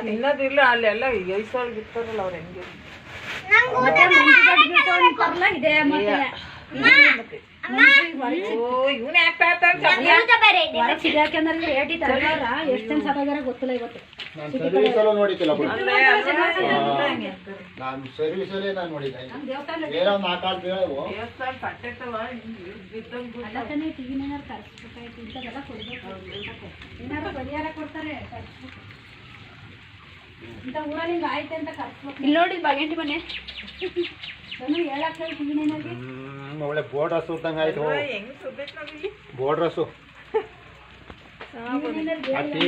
ತಿನ್ನೋದಿಲ್ಲ ಅಲ್ಲೆಲ್ಲ ವಯಸ್ಸೊಳಗೆ ಇರ್ತಾರಲ್ಲ ಅವ್ರು ಹೆಂಗೆ ಎಷ್ಟ್ ಜನ ಗೊತ್ತಿಲ್ಲ ಇವತ್ತು. ನಾನು ಬಿಡು. ನಾನು ನೋಡಿದ್ದೆ. ಒಂದು ಏನಾರು ತರಿಸ್ಬೇಕಾಯ್ತು ಇಂಥದ್ದೆಲ್ಲ ಕೊಡ್ಬೇಕು. ಏನಾರು ಪರಿಹಾರ ಕೊಡ್ತಾರೆ ಇಂಥ ಊರಲ್ಲಿ ಹಿಂಗ್ ಆಯ್ತು ಅಂತ ಕರ್ಸ್ಬೇಕು. ಇಲ್ಲಿ ನೋಡಿ ಬಾಗೇಂಟಿ ಮನೆ. ಒಳ್ಳೆ ಬೋರ್ಡ್ ಹಸು ಇದ್ದಂಗೆ ಆಯ್ತು. ಬೋರ್ಡ್ ಹಸು.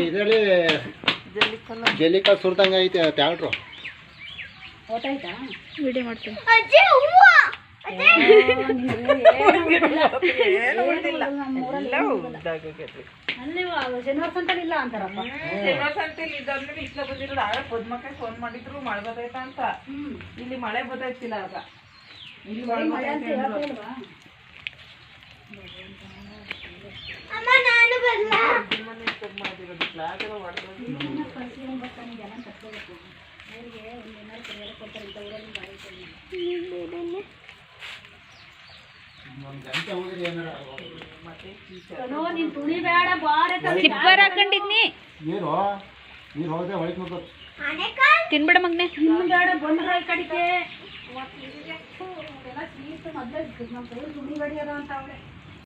ಇದರಲ್ಲಿ ಜಲ್ಲಿಕ ಸುರ್ದಂಗೆ ಐತೆ ಗೊತ್ತಾಯ್ತಾ ವಿಡಿಯೋ ಮಾಡ್ತೀನಿ. ಏನು ಉಳ್ದಿಲ್ಲ. ಎಲ್ಲ ಅಲ್ಲಿ ಶನಿವಾರ ಸಂತಲ್ಲಿ ಇಲ್ಲ ಅಂತಾರಪ್ಪ. ಜನಸಂತೆಲಿ ಇದ್ದಾದ್ಮೇಲೆ ಇಷ್ಟ ಬಂದಿರೋದು. ಆಗ ಪದ್ಮಕ್ಕೆ ಫೋನ್ ಮಾಡಿದ್ರು ಮಳೆ ಬದೈತ ಅಂತ. ಇಲ್ಲಿ ಮಳೆ ಬದೈತಿಲ್ಲ ಆಗ. ಇಲ್ಲಿ ಮಳೆ ಅಮ್ಮ ನಾನು ಬರಲ್ಲ ಮಾಡಿರೋದು ಅವ್ರಿಗೆ ಒಂದು ಏನಾದ್ರು ಕೊಡ್ತಾರೆ ಅಂತ ಊರಲ್ಲಿ ಹಿಂಗ್ ಸ್ಲಿಪ್ಪರ್ ಹಾಕೊಂಡಿದ್ನಿ ತಿನ್ಬೇಡ ಮಗ್ನೆ. ಬಂದ್ರ